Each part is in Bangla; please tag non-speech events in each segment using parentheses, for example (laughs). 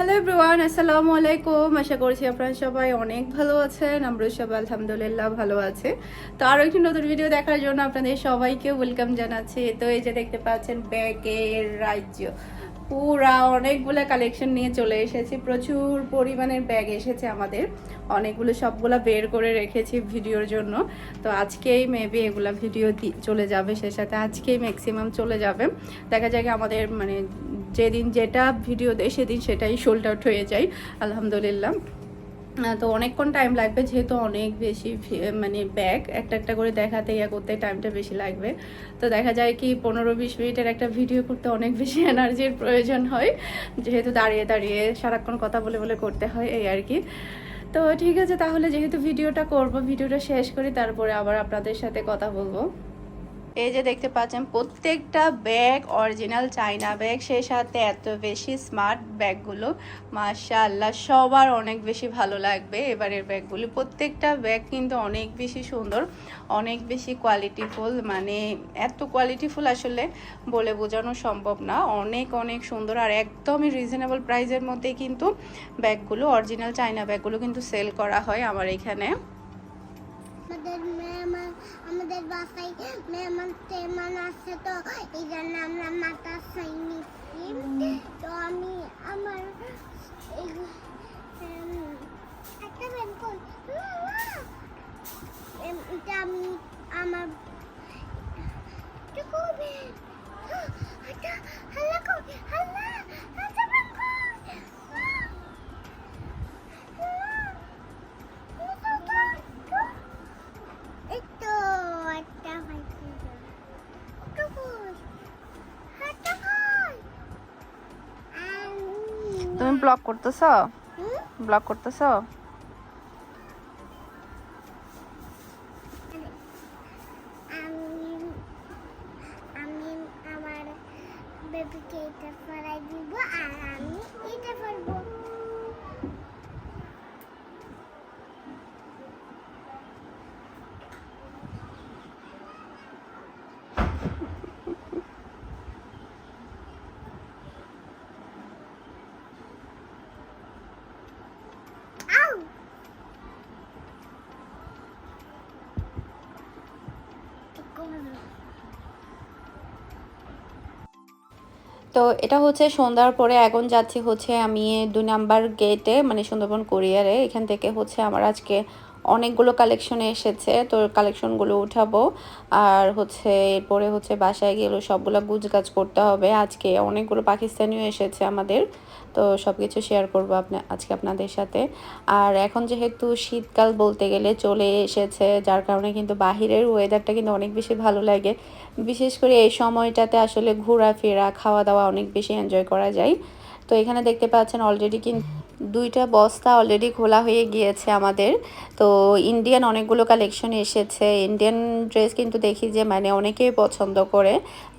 হ্যালো এভরিওয়ান আসসালামু আলাইকুম আশা করছি আপনারা সবাই অনেক ভালো আছেন। আমরা সবাই আলহামদুলিল্লাহ ভালো আছে। তো আরও একটি নতুন ভিডিও দেখার জন্য আপনাদের সবাইকে ওয়েলকাম জানাচ্ছি। তো এই যে দেখতে পাচ্ছেন ব্যাগের রাজ্য। পুরা অনেকগুলো কালেকশন নিয়ে চলে এসেছি। প্রচুর পরিমাণের ব্যাগ এসেছে আমাদের। অনেকগুলো সবগুলো বের করে রেখেছি ভিডিওর জন্য। তো আজকেই মেবি এগুলা ভিডিও চলে যাবে সে সাথে। আজকেই ম্যাক্সিমাম চলে যাবে। দেখা যায় আমাদের মানে যেদিন যেটা ভিডিও দেয় সেদিন সেটাই সোল্ড আউট হয়ে যায়। আলহামদুলিল্লাহ। তো অনেকক্ষণ টাইম লাগবে, যেহেতু অনেক বেশি মানে ব্যাগ একটা একটা করে দেখাতে ইয়া করতে টাইমটা বেশি লাগবে। তো দেখা যায় কি পনেরো বিশ মিনিটের একটা ভিডিও করতে অনেক বেশি (laughs) এনার্জির প্রয়োজন হয়, যেহেতু দাঁড়িয়ে দাঁড়িয়ে সারাক্ষণ কথা বলে বলে করতে হয়, এই আর কি। তো ঠিক আছে, তাহলে যেহেতু ভিডিওটা করব ভিডিওটা শেষ করি, তারপরে আবার আপনাদের সাথে কথা বলব। এই যে দেখতে পাচ্ছেন, প্রত্যেকটা ব্যাগ অরিজিনাল চাইনা ব্যাগ সেই সাথে এত বেশি স্মার্ট ব্যাগগুলো মাশাআল্লাহ, সবার অনেক বেশি ভালো লাগবে এবারের ব্যাগগুলো প্রত্যেকটা ব্যাগ কিন্তু অনেক বেশি সুন্দর, অনেক বেশি কোয়ালিটিফুল মানে এত কোয়ালিটিফুল আসলে বলে বোঝানো সম্ভব না। অনেক অনেক সুন্দর আর একদমই রিজনেবল প্রাইসের মধ্যে কিন্তু ব্যাগগুলো অরিজিনাল চাইনা ব্যাগগুলো কিন্তু সেল করা হয় আমার এখানে। আমাদের বাসায় মেহমান টেমান আছে তো এই জন্য আমরা মাথা সাই নিচ্ছি তো আমি আমার একটা ব্যান কই না, না। এম, এটা আমি আমার তুমি ব্লগ করতেছ? ব্লক ব্লগ করতেছ আমি আমি আমার বেবিকে এটা পরাই দিব আর আমি এটা পরবো আউ তো এটা হচ্ছে সন্ধ্যার পরে এখন যাচ্ছি হচ্ছে আমি দুই নাম্বার গেটে মানে সুন্দরবন কোরিয়ারে এখান থেকে হচ্ছে আমার আজকে অনেকগুলো কালেকশন এসেছে, তো কালেকশনগুলো উঠাবো। আর হচ্ছে, এরপরে হচ্ছে বাসায় গেলে সবগুলো গুজগাছ করতে হবে। আজকে অনেকগুলো পাকিস্তানিও এসেছে আমাদের, তো সব কিছু শেয়ার করব আপনা, আজকে আপনাদের সাথে। আর এখন যেহেতু শীতকাল বলতে গেলে চলে এসেছে, যার কারণে কিন্তু বাহিরের ওয়েদারটা কিন্তু অনেক বেশি ভালো লাগে। বিশেষ করে এই সময়টাতে আসলে ঘোরাফেরা খাওয়া দাওয়া অনেক বেশি এনজয় করা যায়। তো এখানে দেখতে পাচ্ছেন অলরেডি কিন্তু দুইটা বস্তা অলরেডি খোলা হয়ে গিয়েছে আমাদের। তো ইন্ডিয়ান অনেকগুলো কালেকশন এসেছে। ইন্ডিয়ান ড্রেস কিন্তু দেখি যে মানে অনেকেই পছন্দ করে।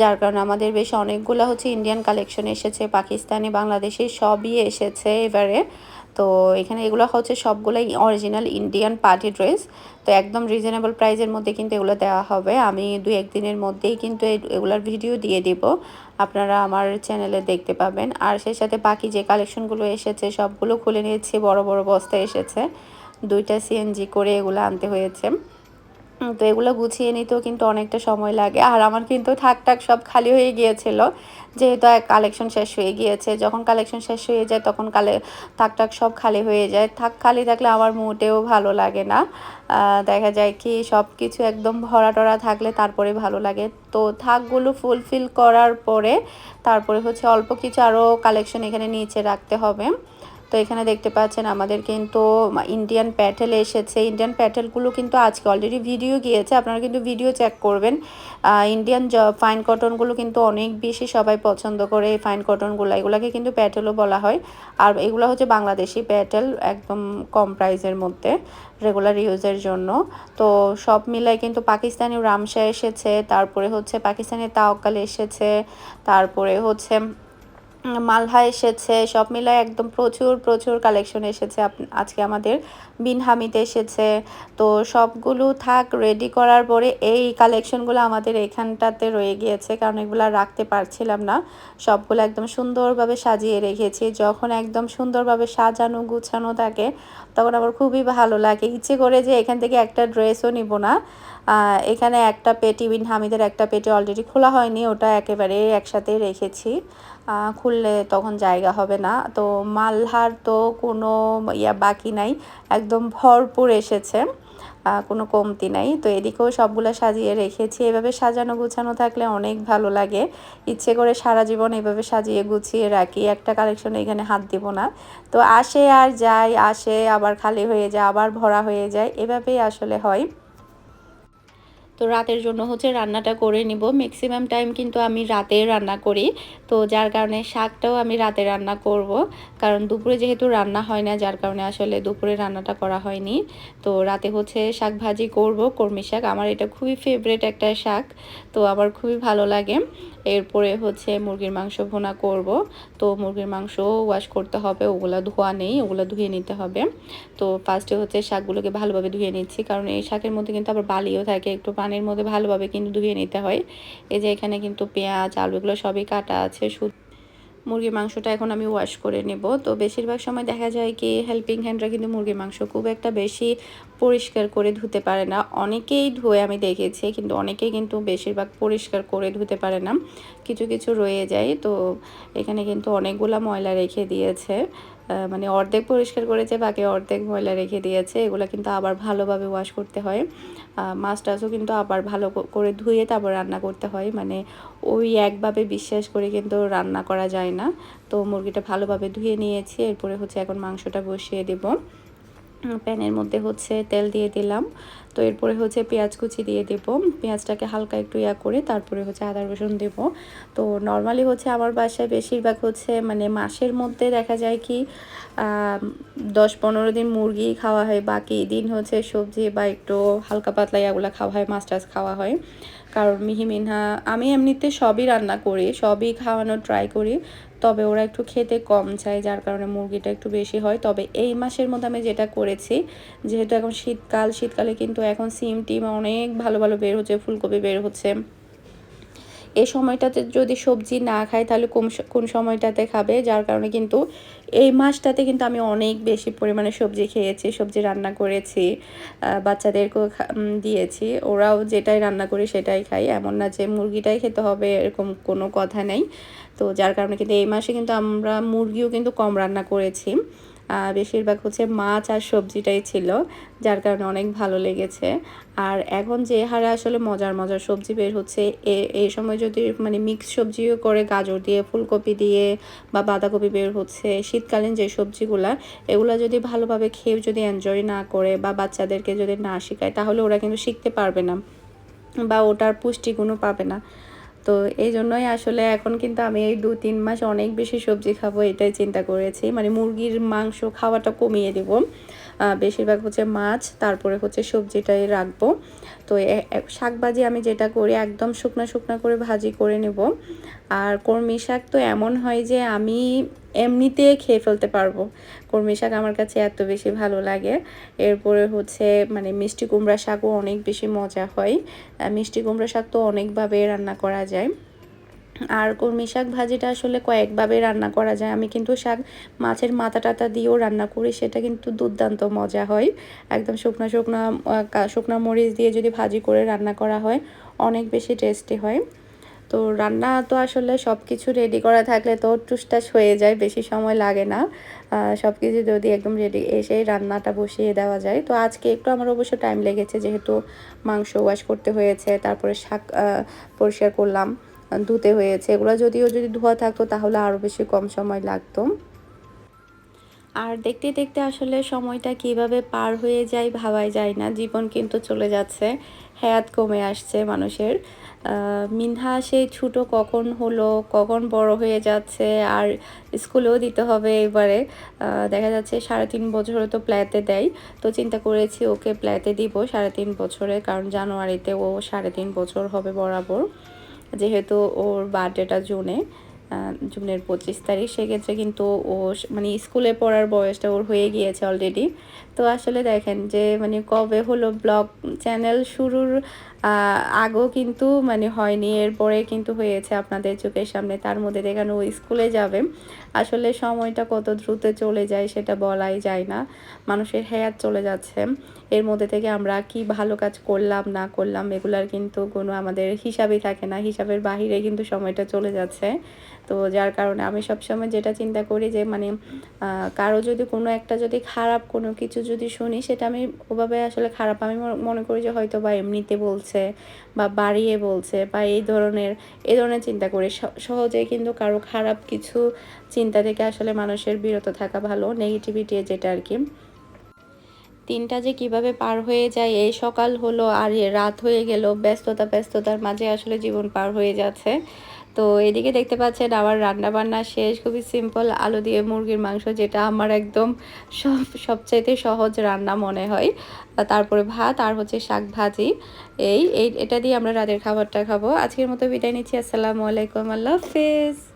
যার কারণে আমাদের বেশ অনেকগুলো হচ্ছে ইন্ডিয়ান কালেকশন এসেছে, পাকিস্তানি, বাংলাদেশি, সবই এসেছে এবারে। তো এখানে এগুলো হচ্ছে সবগুলোই অরিজিনাল ইন্ডিয়ান পার্টি ড্রেস তো একদম রিজনেবল প্রাইজের মধ্যে কিন্তু এগুলো দেওয়া হবে। আমি দু একদিনের মধ্যেই কিন্তু এগুলোর ভিডিও দিয়ে দিব। আপনারা আমার চ্যানেলে দেখতে পাবেন। আর সেই সাথে বাকি যে কালেকশনগুলো এসেছে, সবগুলো খুলে নিয়েছি। বড় বড় বস্তায় এসেছে। দুইটা সিএনজি করে এগুলো আনতে হয়েছে। তো এগুলো গুছিয়ে নিতেও কিন্তু অনেকটা সময় লাগে। আর আমার কিন্তু থাক টাক সব খালি হয়ে গিয়েছিল, যেহেতু কালেকশন শেষ হয়ে গিয়েছে। যখন কালেকশন শেষ হয়ে যায়, তখন কালে থাক টাক সব খালি হয়ে যায়। থাক খালি থাকলে আমার মোটেও ভালো লাগে না। দেখা যায় কি সব কিছু একদম ভরা টরা থাকলে তারপরে ভালো লাগে। তো থাকগুলো ফুলফিল করার পরে তারপরে হচ্ছে অল্প কিছু আরও কালেকশন এখানে নিচে রাখতে হবে। তো এখানে দেখতে পাচ্ছেন আমাদের কিন্তু ইন্ডিয়ান প্যাটেল এসেছে। ইন্ডিয়ান প্যাটেলগুলো কিন্তু আজকে অলরেডি ভিডিও গিয়েছে, আপনারা কিন্তু ভিডিও চেক করবেন। ইন্ডিয়ান ফাইন কটনগুলো কিন্তু অনেক বেশি সবাই পছন্দ করে, এই ফাইন কটনগুলো এগুলোকে কিন্তু প্যাটেলও বলা হয়। আর এগুলো হচ্ছে বাংলাদেশি প্যাটেল একদম কম প্রাইসের মধ্যে রেগুলার ইউজের জন্য। তো সব মিলাই কিন্তু পাকিস্তানি রামসা এসেছে, তারপরে হচ্ছে পাকিস্তানি তাওকাল এসেছে, তারপরে হচ্ছে মালহা এসেছে, সব মিলায় একদম প্রচুর প্রচুর কালেকশন এসেছে। আজকে আমাদের বিনহামিতে এসেছে। তো সবগুলো থাক রেডি করার পরে এই কালেকশনগুলো আমাদের এখানটাতে রয়ে গিয়েছে, কারণ এগুলো রাখতে পারছিলাম না। সবগুলো একদম সুন্দরভাবে সাজিয়ে রেখেছি। যখন একদম সুন্দরভাবে সাজানো, গুছানো থাকে, তখন আমার খুবই ভালো লাগে। ইচ্ছে করে যে এখান থেকে একটা ড্রেসও নিব না। এখানে একটা পেটি, বিন হামিদের একটা পেটি অলরেডি খোলা হয়নি, ওটা একেবারে একসাথে রেখেছি। খুললে তখন জায়গা হবে না। তো মালহার তো কোনো ইয়া বাকি নাই, একদম ভরপুর এসেছে। কোনো কমতি নাই। তো এদিকেও সবগুলো সাজিয়ে রেখেছি। এভাবে সাজানো গুছানো থাকলে অনেক ভালো লাগে। ইচ্ছে করে সারা জীবন এভাবে সাজিয়ে গুছিয়ে রাখি। একটা কালেকশন এখানে হাত দিব না। তো আসে আর যায়, আসে, আবার খালি হয়ে যায়, আবার ভরা হয়ে যায়। এভাবেই আসলে হয়। তো রাতের জন্য হচ্ছে রান্নাটা করে নিব। ম্যাক্সিমাম টাইম কিন্তু আমি রাতে রান্না করি। তো যার কারণে শাকটাও আমি রাতে রান্না করব। কারণ দুপুরে যেহেতু রান্না হয় না, যার কারণে আসলে দুপুরে রান্নাটা করা হয়নি। তো রাতে হচ্ছে শাক ভাজি করব কর্মী শাক। আমার এটা খুবই ফেভারেট একটা শাক। তো আমার খুবই ভালো লাগে। এরপরে হচ্ছে মুরগির মাংস ভুনা করব। তো মুরগির মাংস ওয়াশ করতে হবে, ওগুলো ধোয়া নেই, ওগুলো ধুয়ে নিতে হবে। তো ফার্স্টে হচ্ছে শাকগুলোকে ভালোভাবে ধুয়ে নিচ্ছি। কারণ এই শাকের মধ্যে কিন্তু আবার বালিও থাকে একটু পানির মধ্যে ভালোভাবে কিন্তু ধুয়ে নিতে হয়। এই যে এখানে কিন্তু পেঁয়াজ, আলু এগুলো সবই কাটা আছে। মুরগির মাংসটা এখন আমি ওয়াশ করে নেব। তো বেশিরভাগ সময় দেখা যায় কি হেল্পিং হ্যান্ডরা কিন্তু মুরগির মাংস খুব একটা বেশি পরিষ্কার করে ধুতে পারে না। অনেকেই ধুয়ে আমি দেখেছি, কিন্তু অনেকেই কিন্তু বেশিরভাগ পরিষ্কার করে ধুতে পারে না। কিছু কিছু রয়ে যায়। তো এখানে কিন্তু অনেকগুলা ময়লা রেখে দিয়েছে। মানে অর্ধেক পরিষ্কার করেছে, বাকি অর্ধেক ময়লা রেখে দিয়েছে। এগুলো কিন্তু আবার ভালোভাবে ওয়াশ করতে হয়। মাছ টাছও কিন্তু আবার ভালো করে ধুয়ে তারপর রান্না করতে হয়। মানে ওই একভাবে বিশ্বাস করে কিন্তু রান্না করা যায় না। তো মুরগিটা ভালোভাবে ধুয়ে নিয়েছি। এরপরে হচ্ছে এখন মাংসটা বসিয়ে দেবো। প্যানের মধ্যে হচ্ছে তেল দিয়ে দিলাম। তো এরপরে হচ্ছে পেঁয়াজ কুচি দিয়ে দেব। পেঁয়াজটাকে হালকা একটু ইয়া করে তারপরে হচ্ছে আদা, রসুন দেব। তো নর্মালি হচ্ছে আমার বাসায় বেশিরভাগ হচ্ছে মানে মাসের মধ্যে দেখা যায় কি দশ পনেরো দিন মুরগি খাওয়া হয়, বাকি দিন হচ্ছে সবজি বা একটু হালকা পাতলা ইয়াগুলো খাওয়া হয়, মাছ টাছ খাওয়া হয়। কারণ মিহি মিনহা, আমি এমনিতে সবই রান্না করি, সবই খাওয়ানোর ট্রাই করি। তবে ওরা একটু খেতে কম চায়, যার কারণে মুরগিটা একটু বেশি হয়। তবে এই মাসের মধ্যে আমি যেটা করেছি, যেহেতু এখন শীতকাল, শীতকালে কিন্তু এখন সিম টিম অনেক ভালো ভালো বের হচ্ছে, ফুলকপি বের হচ্ছে। এই সময়টাতে যদি সবজি না খায়, তাহলে কোন কোন সময়টাতে খাবে? যার কারণে কিন্তু এই মাসটাতে কিন্তু আমি অনেক বেশি পরিমাণে সবজি খেয়েছি, সবজি রান্না করেছি বাচ্চাদেরকেও দিয়েছি। ওরাও যেটাই রান্না করি সেটাই খাই এমন না যে মুরগিটাই খেতে হবে, এরকম কোনো কথা নেই। তো যার কারণে কিন্তু এই মাসে কিন্তু আমরা মুরগিও কিন্তু কম রান্না করেছি। বেশিরভাগ হচ্ছে মাছ আর সবজিটাই ছিল, যার কারণে অনেক ভালো লেগেছে। আর এখন যে হারে আসলে মজার মজার সবজি বের হচ্ছে এই সময় যদি মানে মিক্স সবজিও করে, গাজর দিয়ে, ফুলকপি দিয়ে বা বাঁধাকপি বের হচ্ছে, শীতকালীন যে সবজিগুলা, এগুলো যদি ভালোভাবে খেয়ে যদি এনজয় না করে বা বাচ্চাদেরকে যদি না শেখায়, তাহলে ওরা কিন্তু শিখতে পারবে না বা ওটার পুষ্টিগুণও পাবে না। তো এই জন্যই আসলে এখন কিন্তু আমি এই দু তিন মাস অনেক বেশি সবজি খাব, এটাই চিন্তা করেছি। মানে মুরগির মাংস খাওয়াটা কমিয়ে দেব। বেশিরভাগ হচ্ছে মাছ, তারপরে হচ্ছে সবজিটাই রাখব। তো এ- এ- শাক ভাজি আমি যেটা করি একদম শুকনা শুকনা করে ভাজি করে নেব। আর কর্মী শাক তো এমন হয় যে আমি এমনিতে খেয়ে ফেলতে পারব। কর্মী শাক আমার কাছে এত বেশি ভালো লাগে। এরপরে হচ্ছে মানে মিষ্টি কুমড়া শাকও অনেক বেশি মজা হয়। মিষ্টি কুমড়া শাক তো অনেকভাবে রান্না করা যায়। আর কলমি শাক ভাজিটা আসলে কয়েকভাবে রান্না করা যায়। আমি কিন্তু শাক মাছের মাথা টাতা দিয়েও রান্না করি, সেটা কিন্তু দুর্দান্ত মজা হয়। একদম শুকনো শুকনো শুকনো মরিচ দিয়ে যদি ভাজি করে রান্না করা হয়, অনেক বেশি টেস্টি হয়। তো রান্না তো আসলে সব কিছু রেডি করা থাকলে তো টুসটাস হয়ে যায়, বেশি সময় লাগে না। সব কিছু যদি একদম রেডি এসেই রান্নাটা বসিয়ে দেওয়া যায়। তো আজকে একটু আমার অবশ্য টাইম লেগেছে, যেহেতু মাংস ওয়াশ করতে হয়েছে, তারপরে শাক পরিষ্কার করলাম, ধুতে হয়েছে। এগুলো যদিও যদি ধোয়া থাকতো তাহলে আরও বেশি কম সময় লাগতো। আর দেখতে দেখতে আসলে সময়টা কীভাবে পার হয়ে যায় ভাবাই যায় না, জীবন কিন্তু চলে যাচ্ছে, হায়াত কমে আসছে মানুষের। মিনহা সেই ছোটো কখন হলো, কখন বড় হয়ে যাচ্ছে, আর স্কুলেও দিতে হবে এবারে। দেখা যাচ্ছে সাড়ে তিন বছরে তো প্ল্যাতে দেয়। তো চিন্তা করেছি ওকে প্ল্যাতে দিব সাড়ে তিন বছরে, কারণ জানুয়ারিতে ও সাড়ে তিন বছর হবে বরাবর। যেহেতু ওর বার্থডেটা জুনে জুনের পঁচিশ তারিখ, সেক্ষেত্রে কিন্তু ও মানে স্কুলে পড়ার বয়সটা ওর হয়ে গিয়েছে অলরেডি তো আসলে দেখেন যে মানে কবে হলো ব্লগ চ্যানেল শুরুর আগেও কিন্তু মানে হয়নি, এরপরে কিন্তু হয়েছে আপনাদের চোখের সামনে, তার মধ্যে দেখানো ও স্কুলে যাবে। আসলে সময়টা কত দ্রুত চলে যায় সেটা বলাই যায় না, মানুষের হেয়ার চলে যাচ্ছে। এর মধ্যে থেকে আমরা কি ভালো কাজ করলাম, না করলাম, এগুলার কিন্তু কোনো আমাদের হিসাবই থাকে না, হিসাবের বাহিরে কিন্তু সময়টা চলে যাচ্ছে। তো যার কারণে আমি সবসময় যেটা চিন্তা করি যে মানে কারও যদি কোনো একটা যদি খারাপ কোনো কিছু যদি শুনি, সেটা আমি ওভাবে আসলে খারাপ। আমি মনে- করি যে হয়তো বা এমনিতে বলছে বা বাড়িয়ে বলছে বা এই ধরনের এই ধরনের চিন্তা করি। সহজে কিন্তু কারও খারাপ কিছু চিন্তা থেকে আসলে মানুষের বিরত থাকা ভালো নেগেটিভিটি যেটা আর কি। দিনটা যে কীভাবে পার হয়ে যায়, এই সকাল হলো আর রাত হয়ে গেল, ব্যস্ততা ব্যস্ততার মাঝে আসলে জীবন পার হয়ে যাচ্ছে। তো এদিকে দেখতে পাচ্ছেন আমার রান্না বান্না শেষ, খুবই সিম্পল আলু দিয়ে মুরগির মাংস যেটা আমার একদম সব, সবচাইতে সহজ রান্না মনে হয়। তারপরে ভাত আর হচ্ছে শাক ভাজি। এই এই, এটা দিয়ে আমরা রাতের খাবারটা খাব। আজকের মতো বিদায় নিচ্ছি। আসসালামু আলাইকুম, আল্লাহ হাফেজ।